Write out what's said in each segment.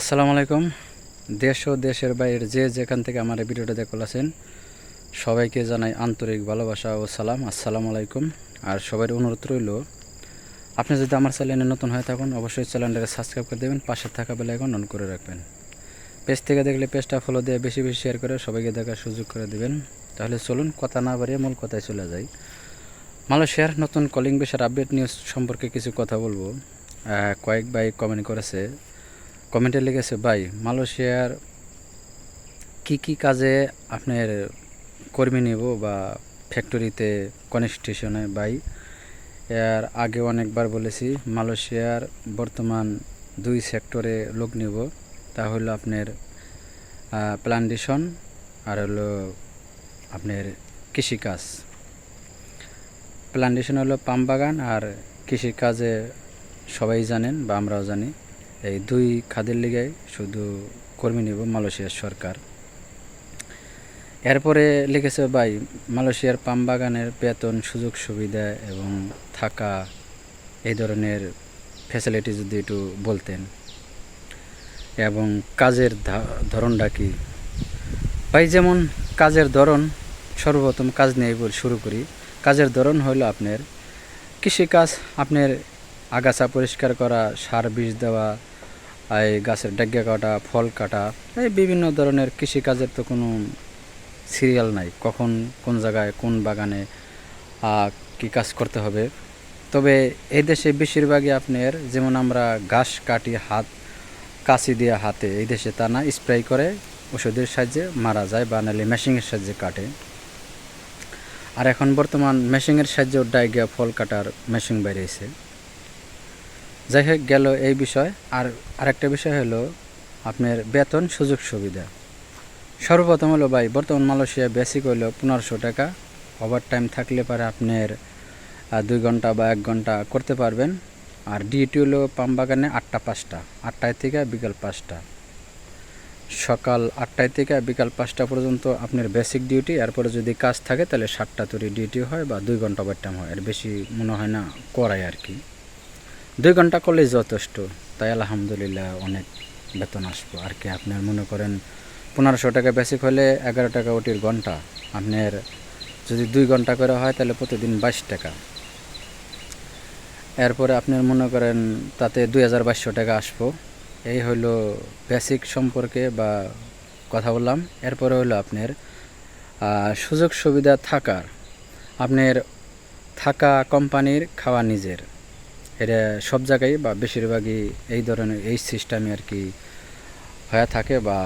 আসসালামু আলাইকুম। দেশ ও দেশের বাইরের যে যেখান থেকে আমার এই ভিডিওটা দেখলাছেন সবাইকে জানাই আন্তরিক ভালোবাসা ও সালাম। আসসালামু আলাইকুম। আর সবার অনুরোধ রইল, আপনি যদি আমার চ্যানেলে নতুন হয়ে থাকুন, অবশ্যই চ্যানেলটাকে সাবস্ক্রাইব করে দেবেন, পাশে থাকা বেলা এখন অন করে রাখবেন। পেজ থেকে দেখলে পেজটা ফলো দিয়ে বেশি বেশি শেয়ার করে সবাইকে দেখার সুযোগ করে দেবেন। তাহলে চলুন কথা না বাড়িয়ে মূল কথায় চলে যাই। মালয়েশিয়ার নতুন কলিং বেশার আপডেট নিউজ সম্পর্কে কিছু কথা বলব। কয়েক ভাই কমেন্ট করেছে কমেন্টে লিখেছে, ভাই, মালয়েশিয়ার কি কি কাজে আপনার কর্মী নেব বা ফ্যাক্টরিতে কনস্টিটিউশনে ভাই, এর আগে অনেকবার বলেছি, মালয়েশিয়ার বর্তমান দুই সেক্টরে লোক নিব। তা হলো আপনার প্লান্টেশন আর হলো আপনার কৃষিকাজ। প্লান্টেশন হলো পাম বাগান আর কৃষিকাজে সবাই জানেন বা আমরাও জানি। এই দুই খাদের লিগে শুধু কর্মী নিব মালয়েশিয়ার সরকার। এরপরে লিখেছে, ভাই, মালয়েশিয়ার পাম বাগানের বেতন, সুযোগ সুবিধা এবং থাকা, এই ধরনের ফ্যাসিলিটি যদি একটু বলতেন। এবং কাজের ধরনটা কি? ভাই, যেমন কাজের ধরন, সর্বপ্রথম কাজ নিয়ে শুরু করি। কাজের ধরন হলো আপনার কৃষিকাজ, আপনার আগাছা পরিষ্কার করা, সার বীজ দেওয়া এই গাছের ডাগ্গা কাটা, ফল কাটা, এই বিভিন্ন ধরনের কৃষিকাজের তো কোনো সিরিয়াল নাই। কখন কোন জায়গায়, কোন বাগানে কি কাজ করতে হবে? তবে এই দেশে বেশিরভাগই আপনার, যেমন আমরা ঘাস কাটি হাত কাঁচি দিয়ে হাতে, এই দেশে তা না স্প্রে করে, ওষুধের সাহায্যে মারা যায় বা নাহলে মেশিনের সাহায্যে কাটে। আর এখন বর্তমান মেশিনের সাহায্যে ডাইগিয়া ফল কাটার মেশিন বেরিয়েছে। যাই হোক গেল এই বিষয়। আর আরেকটা বিষয় হলো আপনার বেতন সুযোগ সুবিধা। সর্বপ্রথম হলো ভাই, বর্তমান মালয়েশিয়া বেসিক হলো পনেরোশো টাকা। ওভার টাইম থাকলে পারে আপনার দুই ঘণ্টা বা এক ঘণ্টা করতে পারবেন। আর ডিউটি হলো পাম বাগানে আটটা পাঁচটা, আটটায় থেকে বিকাল পাঁচটা। সকাল আটটায় থেকে বিকাল পাঁচটা পর্যন্ত আপনার বেসিক ডিউটি এরপরে যদি কাজ থাকে তাহলে সাতটা তৈরি ডিউটি হয় বা দুই ঘণ্টা ওভার টাইম হয়। এর বেশি মনে হয় না, করায় আর কি। দুই ঘণ্টা করলেই যথেষ্ট, তাই আলহামদুলিল্লাহ অনেক বেতন আসব। আর কি, আপনার মনে করেন পনেরোশো টাকা বেসিক হলে এগারো টাকা ওটির ঘণ্টা, আপনার যদি দুই ঘণ্টা করে হয় তাহলে প্রতিদিন বাইশ টাকা। এরপরে আপনার মনে করেন তাতে দুই হাজার বাইশশো টাকা আসব। এই হলো বেসিক সম্পর্কে বা কথা বললাম। এরপরে হলো আপনার সুযোগ সুবিধা থাকার, আপনার থাকা কোম্পানির খাওয়া নিজের। এটা সব জায়গায় বা বেশিরভাগই এই ধরনের এই সিস্টেমে আর কি হয়ে থাকে বা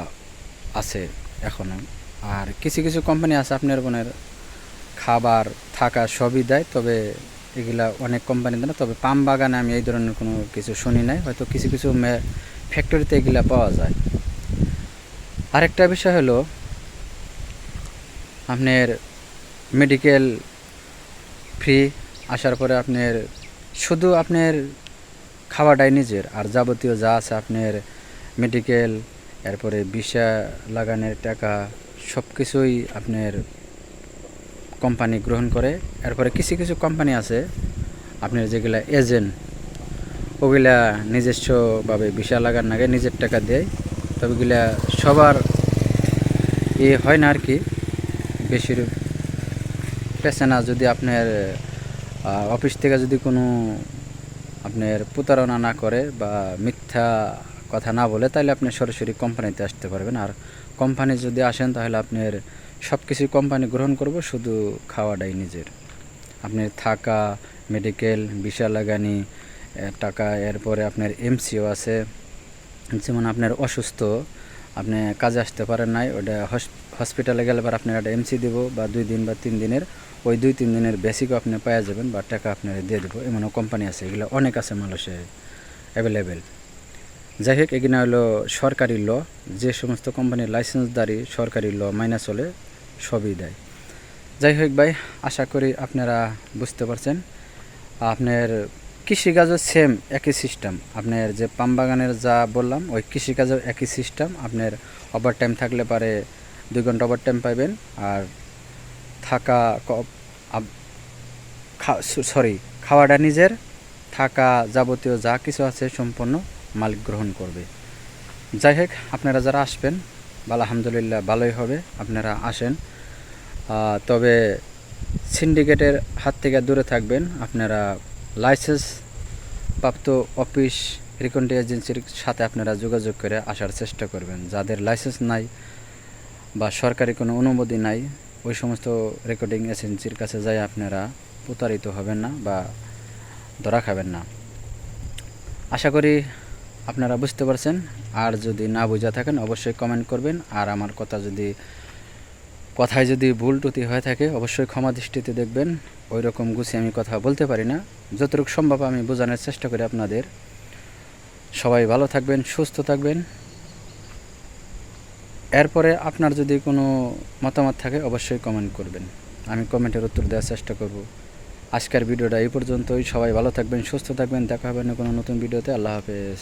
আছে এখনও আর কিছু কিছু কোম্পানি আছে আপনার বোনের, খাবার, থাকা সবই দেয়, তবে এগুলা অনেক কোম্পানি দেয় না। তবে পাম বাগানে আমি এই ধরনের কোনো কিছু শুনি নাই। হয়তো কিছু কিছু ফ্যাক্টরিতে এগুলা পাওয়া যায়। আরেকটা বিষয় হলো, আপনার মেডিকেল ফ্রি আসার পরে আপনার শুধু আপনার খাওয়াটাই নিজের, আর যাবতীয় যা আছে আপনার মেডিকেল এরপরে বিষা লাগানোর টাকা সব কিছুই আপনার কোম্পানি গ্রহণ করে। এরপরে কিছু কিছু কোম্পানি আছে, আপনার যেগুলা এজেন্ট ওগুলা নিজস্বভাবে বিষা লাগার আগে নিজের টাকা দেয়। তবে ওগুলা সবার এ হয় না আর কি। বেশির পেছনা যদি আপনার অফিস থেকে যদি কোনো আপনার প্রতারণা না করে বা মিথ্যা কথা না বলে, তাহলে আপনি সরাসরি কোম্পানিতে আসতে পারবেন। আর কোম্পানি যদি আসেন, তাহলে আপনার সব কিছু কোম্পানি গ্রহণ করব, শুধু খাওয়াটাই নিজের। আপনার থাকা মেডিকেল ভিসা লাগানি টাকা, এরপরে আপনার এমসিও আছে। যেমন আপনার অসুস্থ, আপনি কাজে আসতে পারেন নাই, ওটা হসপিটালে গেলে পর আপনার একটা এমসি দেবো বা দুই দিন বা তিন দিনের, ওই দুই তিন দিনের বেসিকও আপনি পাওয়া যাবেন বা টাকা আপনার দিয়ে দেবো। এমনও কোম্পানি আছে, এগুলো অনেক আছে মালয়েশিয়ায় অ্যাভেলেবেল যাই হোক এখানে হলো সরকারি ল, যে সমস্ত কোম্পানির লাইসেন্সদারি সরকারি ল মাইনা চলে, সবই দেয়। যাই হোক ভাই, আশা করি আপনারা বুঝতে পারছেন। আপনার কৃষিকাজও সেম একই সিস্টেম আপনার যে পাম বাগানের যা বললাম, ওই কৃষিকাজও একই সিস্টেম আপনার ওভার টাইম থাকলে পারে দুই ঘণ্টা ওভার টাইম পাইবেন আর থাকা সরি খাওয়াটা নিজের, থাকা যাবতীয় যা কিছু আছে সম্পূর্ণ মালিক গ্রহণ করবে। যাই হোক, আপনারা যারা আসবেন বা আলহামদুলিল্লাহ, ভালোই হবে, আপনারা আসেন। তবে সিন্ডিকেটের হাত থেকে দূরে থাকবেন, আপনারা লাইসেন্স প্রাপ্ত অফিস রিকন্ডি এজেন্সির সাথে আপনারা যোগাযোগ করে আসার চেষ্টা করবেন। যাদের লাইসেন্স নাই বা সরকারি কোনো অনুমতি নাই, ওই সমস্ত রেকর্ডিং এজেন্সির কাছে যাই আপনারা প্রতারিত হবেন না বা ধরা খাবেন না। আশা করি আপনারা বুঝতে পারছেন। আর যদি না বুঝা থাকেন, অবশ্যই কমেন্ট করবেন। আর আমার কথা যদি, কথায় যদি ভুল টুতি হয়ে থাকে, অবশ্যই ক্ষমা দৃষ্টিতে দেখবেন। ওই রকম গুছিয়ে আমি কথা বলতে পারি না। যতটুকু সম্ভব আমি বোঝানোর চেষ্টা করি আপনাদের। সবাই ভালো থাকবেন, সুস্থ থাকবেন। এরপরে আপনার যদি কোনো মতামত থাকে, অবশ্যই কমেন্ট করবেন। আমি কমেন্টের উত্তর দেওয়ার চেষ্টা করব। আজকের ভিডিওটা এই পর্যন্তই। সবাই ভালো থাকবেন, সুস্থ থাকবেন। দেখা হবে না কোনো নতুন ভিডিওতে। আল্লাহ হাফেজ।